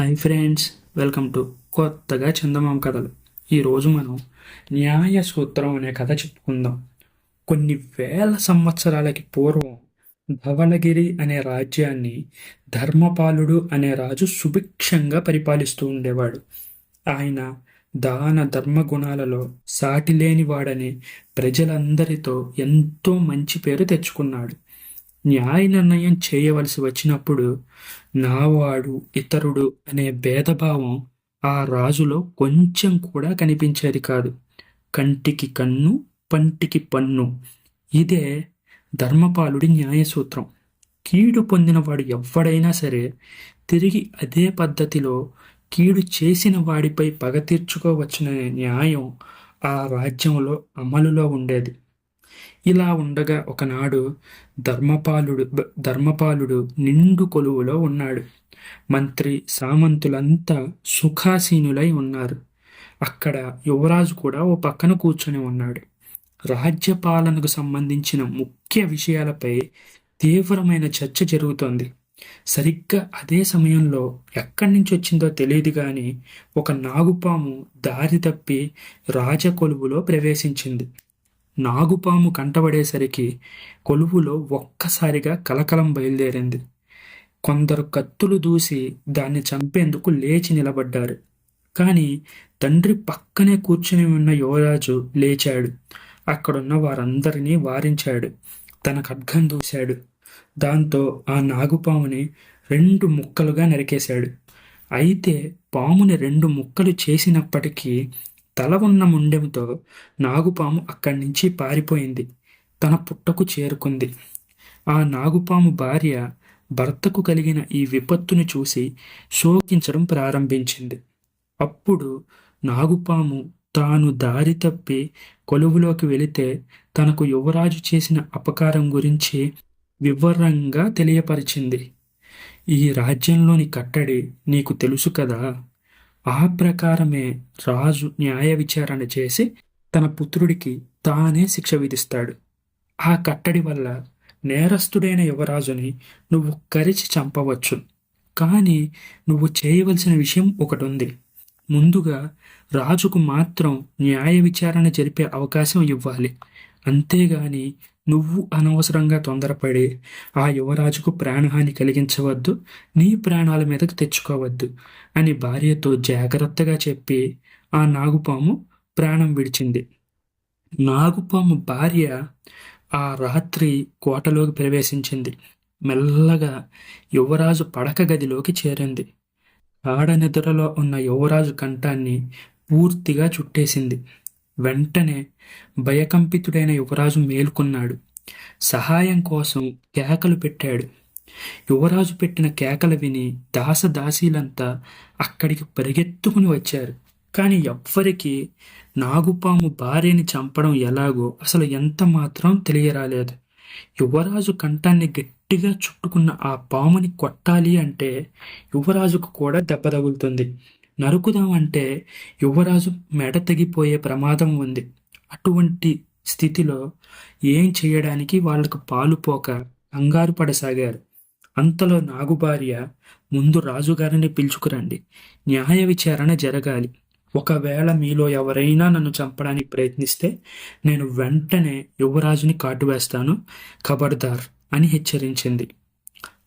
Hi friends welcome to కొత్తగా చందమామ కథలు. ఈరోజు మనం న్యాయ సూత్రం అనే కథ చెప్పుకుందాం. కొన్ని వేల సంవత్సరాలకి పూర్వం ధవళగిరి అనే రాజ్యాన్ని ధర్మపాలుడు అనే రాజు సుభిక్షంగా పరిపాలిస్తూ ఉండేవాడు. ఆయన దాన ధర్మ గుణాలలో సాటి లేనివాడని ప్రజలందరితో ఎంతో మంచి పేరు తెచ్చుకున్నాడు. న్యాయ నిర్ణయం చేయవలసి వచ్చినప్పుడు నావాడు ఇతరుడు అనే భేదభావం ఆ రాజులో కొంచెం కూడా కనిపించేది కాదు. కంటికి కన్ను పంటికి పన్ను. ఇదే ధర్మపాలుడి న్యాయసూత్రం. కీడు పొందినవాడు ఎవ్వడైనా సరే తిరిగి అదే పద్ధతిలో కీడు చేసిన వాడిపై పగ తీర్చుకోవచ్చుననే న్యాయం ఆ రాజ్యంలో అమలులో ఉండేది. ఇలా ఉండగా ఒకనాడు ధర్మపాలుడు ధర్మపాలుడు నిండు కొలువులో ఉన్నాడు. మంత్రి సామంతులంతా సుఖాసీనులై ఉన్నారు. అక్కడ యువరాజు కూడా ఓ పక్కన కూర్చొని ఉన్నాడు. రాజ్యపాలనకు సంబంధించిన ముఖ్య విషయాలపై తీవ్రమైన చర్చ జరుగుతోంది. సరిగ్గా అదే సమయంలో ఎక్కడి నుంచి వచ్చిందో తెలియదు కానీ ఒక నాగుపాము దారి తప్పి రాజకొలువులో ప్రవేశించింది. నాగుపాము కంటబడేసరికి కొలువులో ఒక్కసారిగా కలకలం బయలుదేరింది. కొందరు కత్తులు దూసి దాన్ని చంపేందుకు లేచి నిలబడ్డారు. కానీ తండ్రి పక్కనే కూర్చుని ఉన్న యువరాజు లేచాడు. అక్కడున్న వారందరినీ వారించాడు. తన ఖడ్గం దూశాడు. దాంతో ఆ నాగుపాముని రెండు ముక్కలుగా నరికేశాడు. అయితే పాముని రెండు ముక్కలు చేసినప్పటికీ తల ఉన్న ముండెంతో నాగుపాము అక్కడి నుంచి పారిపోయింది. తన పుట్టకు చేరుకుంది. ఆ నాగుపాము భార్య భర్తకు కలిగిన ఈ విపత్తును చూసి శోకించడం ప్రారంభించింది. అప్పుడు నాగుపాము తాను దారి తప్పి కొలువులోకి వెళితే తనకు యువరాజు చేసిన అపకారం గురించి వివరంగా తెలియపరిచింది. ఈ రాజ్యంలోని కట్టడి నీకు తెలుసు కదా? ఆ ప్రకారమే రాజు న్యాయ విచారణ చేసి తన పుత్రుడికి తానే శిక్ష విధిస్తాడు. ఆ కట్టడి వల్ల నేరస్తుడైన యువరాజుని నువ్వు కరిచి చంపవచ్చు. కానీ నువ్వు చేయవలసిన విషయం ఒకటి ఉంది ముందుగా రాజుకు మాత్రం న్యాయ విచారణ జరిపే అవకాశం ఇవ్వాలి. అంతేగాని నువ్వు అనవసరంగా తొందరపడి ఆ యువరాజుకు ప్రాణహాని కలిగించవద్దు నీ ప్రాణాల మీదకు తెచ్చుకోవద్దు అని భార్యతో జాగ్రత్తగా చెప్పి ఆ నాగుపాము ప్రాణం విడిచింది. నాగుపాము భార్య ఆ రాత్రి కోటలోకి ప్రవేశించింది. మెల్లగా యువరాజు పడక గదిలోకి చేరింది. ఆడ నిద్రలో ఉన్న యువరాజు కంఠాన్ని పూర్తిగా చుట్టేసింది. వెంటనే భయకంపితుడైన యువరాజు మేలుకున్నాడు. సహాయం కోసం కేకలు పెట్టాడు. యువరాజు పెట్టిన కేకలు విని దాసదాసీలంతా అక్కడికి పరిగెత్తుకుని వచ్చారు. కానీ ఎవ్వరికీ నాగుపాము భార్యని చంపడం ఎలాగో అసలు ఎంత మాత్రం తెలియరాలేదు. యువరాజు కంఠాన్ని గట్టిగా చుట్టుకున్న ఆ పాముని కొట్టాలి అంటే యువరాజుకు కూడా దెబ్బ తగులుతుంది. నరుకుదామంటే యువరాజు మెడ తెగిపోయే ప్రమాదం ఉంది. అటువంటి స్థితిలో ఏం చేయడానికి వాళ్ళకు పాలు పోక కంగారు పడసాగారు. అంతలో నాగుభార్య ముందు రాజుగారిని పిలుచుకురండి. న్యాయ విచారణ జరగాలి. ఒకవేళ మీలో ఎవరైనా నన్ను చంపడానికి ప్రయత్నిస్తే నేను వెంటనే యువరాజుని కాటువేస్తాను ఖబర్దార్ అని హెచ్చరించింది.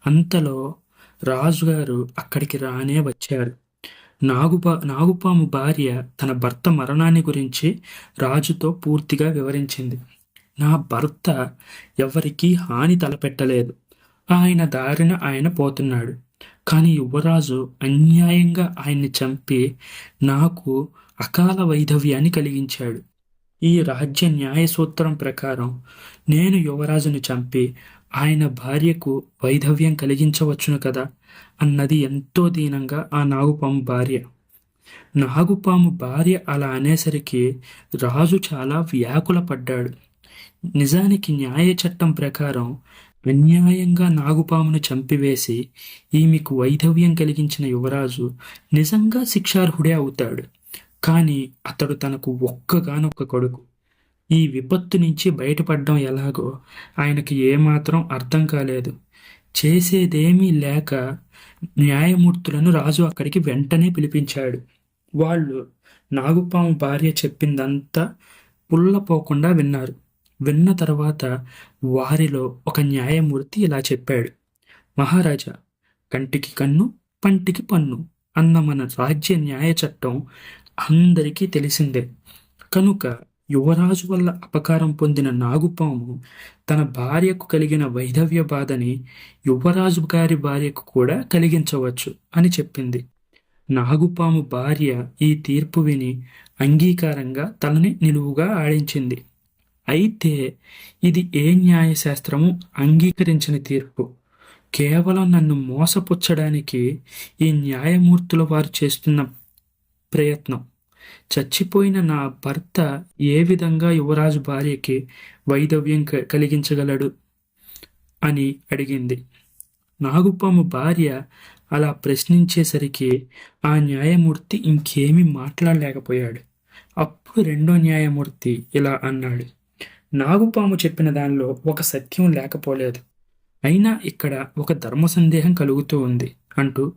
అంతలో రాజుగారు అక్కడికి రానే వచ్చారు. నాగుపా నాగుపాము భార్య తన భర్త మరణాన్ని గురించి రాజుతో పూర్తిగా వివరించింది. నా భర్త ఎవరికీ హాని తలపెట్టలేదు. ఆయన దారిన ఆయన పోతున్నాడు. కానీ యువరాజు అన్యాయంగా ఆయన్ని చంపి నాకు అకాల వైధవ్యాన్ని కలిగించాడు. ఈ రాజ్య న్యాయ సూత్రం ప్రకారం నేను యువరాజును చంపి ఆయన భార్యకు వైధవ్యం కలిగించవచ్చును కదా అన్నది ఎంతో దీనంగా ఆ నాగుపాము భార్య. నాగుపాము భార్య అలా అనేసరికి రాజు చాలా వ్యాకుల పడ్డాడు. నిజానికి న్యాయ చట్టం ప్రకారం అన్యాయంగా నాగుపామును చంపివేసి ఈమెకు వైధవ్యం కలిగించిన యువరాజు నిజంగా శిక్షార్హుడే అవుతాడు. కానీ అతడు తనకు ఒక్కగానొక్క కొడుకు. ఈ విపత్తు నుంచి బయటపడడం ఎలాగో ఆయనకి ఏమాత్రం అర్థం కాలేదు. చేసేదేమీ లేక న్యాయమూర్తులను రాజు అక్కడికి వెంటనే పిలిపించాడు. వాళ్ళు నాగుపాము భార్య చెప్పిందంతా పుల్లపోకుండా విన్నారు. విన్న తర్వాత వారిలో ఒక న్యాయమూర్తి ఇలా చెప్పాడు. మహారాజా కంటికి కన్ను పంటికి పన్ను అన్న మన రాజ్య న్యాయ చట్టం అందరికీ తెలిసిందే. కనుక యువరాజు వల్ల అపకారం పొందిన నాగుపాము తన భార్యకు కలిగిన వైధవ్య బాధని యువరాజు గారి భార్యకు కూడా కలిగించవచ్చు అని చెప్పింది. నాగుపాము భార్య ఈ తీర్పు విని అంగీకారంగా తలని నిలువుగా ఆడించింది. అయితే ఇది ఏ న్యాయశాస్త్రము అంగీకరించిన తీర్పు. కేవలం నన్ను మోసపుచ్చడానికి ఈ న్యాయమూర్తుల వారు చేస్తున్న ప్రయత్నం. చచ్చిపోయిన నా భర్త ఏ విధంగా యువరాజు భార్యకి వైధవ్యం కలిగించగలడు? అని అడిగింది. నాగుపాము భార్య అలా ప్రశ్నించేసరికి ఆ న్యాయమూర్తి ఇంకేమీ మాట్లాడలేకపోయాడు. అప్పుడు రెండో న్యాయమూర్తి ఇలా అన్నాడు. నాగుపాము చెప్పిన దానిలో ఒక సత్యం లేకపోలేదు. అయినా ఇక్కడ ఒక ధర్మ సందేహం కలుగుతూ ఉంది అంటూ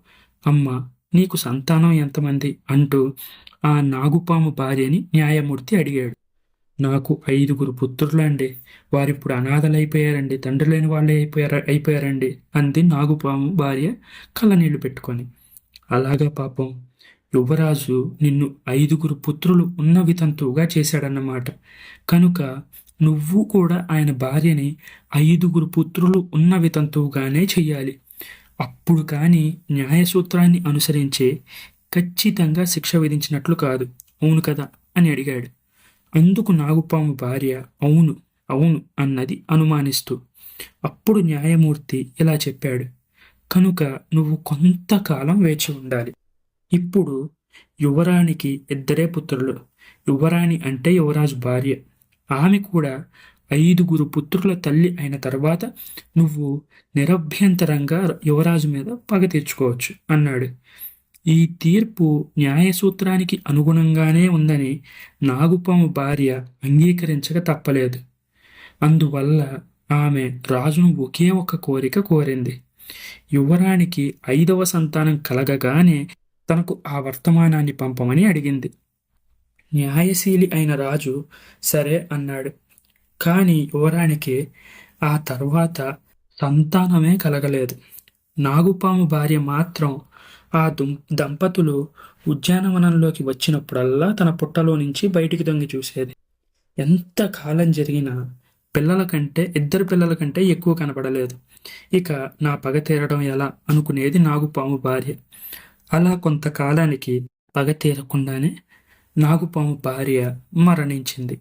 అమ్మ నీకు సంతానం ఎంతమంది? అంటూ ఆ నాగుపాము భార్యని న్యాయమూర్తి అడిగాడు. నాకు ఐదుగురు పుత్రులండి. వారిప్పుడు అనాథలైపోయారండి. తండ్రి లేని వాళ్ళే అయిపోయారు అయిపోయారండి అంది నాగుపాము భార్య కళ్ళనీళ్ళు పెట్టుకొని. అలాగా పాపం. యువరాజు నిన్ను ఐదుగురు పుత్రులు ఉన్న వితంతువుగా చేశాడన్నమాట. కనుక నువ్వు కూడా ఆయన భార్యని ఐదుగురు పుత్రులు ఉన్న వితంతువుగానే చెయ్యాలి. అప్పుడు కానీ న్యాయసూత్రాన్ని అనుసరించే ఖచ్చితంగా శిక్ష విధించినట్లు కాదు. అవును కదా? అని అడిగాడు. అందుకు నాగుపాము భార్య అవును అవును అన్నది అనుమానిస్తూ అప్పుడు న్యాయమూర్తి ఇలా చెప్పాడు. కనుక నువ్వు కొంతకాలం వేచి ఉండాలి. ఇప్పుడు యువరానికి ఇద్దరే పుత్రులు. యువరాణి అంటే యువరాజు భార్య. ఆమె కూడా ఐదుగురు పుత్రుల తల్లి అయిన తర్వాత నువ్వు నిరభ్యంతరంగా యువరాజు మీద పగ తీర్చుకోవచ్చు అన్నాడు. ఈ తీర్పు న్యాయసూత్రానికి అనుగుణంగానే ఉందని నాగుపాము భార్య అంగీకరించక తప్పలేదు. అందువల్ల ఆమె రాజును ఒకే ఒక కోరిక కోరింది. యువరానికి ఐదవ సంతానం కలగగానే తనకు ఆ వర్తమానాన్ని పంపమని అడిగింది. న్యాయశీలి అయిన రాజు సరే అన్నాడు. కానీ యువరానికి ఆ తర్వాత సంతానమే కలగలేదు. నాగుపాము భార్య మాత్రం ఆ దుం దంపతులు ఉద్యానవనంలోకి వచ్చినప్పుడల్లా తన పుట్టలో నుంచి బయటికి దొంగి చూసేది. ఎంత కాలం జరిగినా పిల్లల కంటే ఇద్దరు పిల్లల కంటే ఎక్కువ కనపడలేదు. ఇక నా పగ తీరడం ఎలా అనుకునేది నాగుపాము భార్య. అలా కొంతకాలానికి పగ తీరకుండానే నాగుపాము భార్య మరణించింది.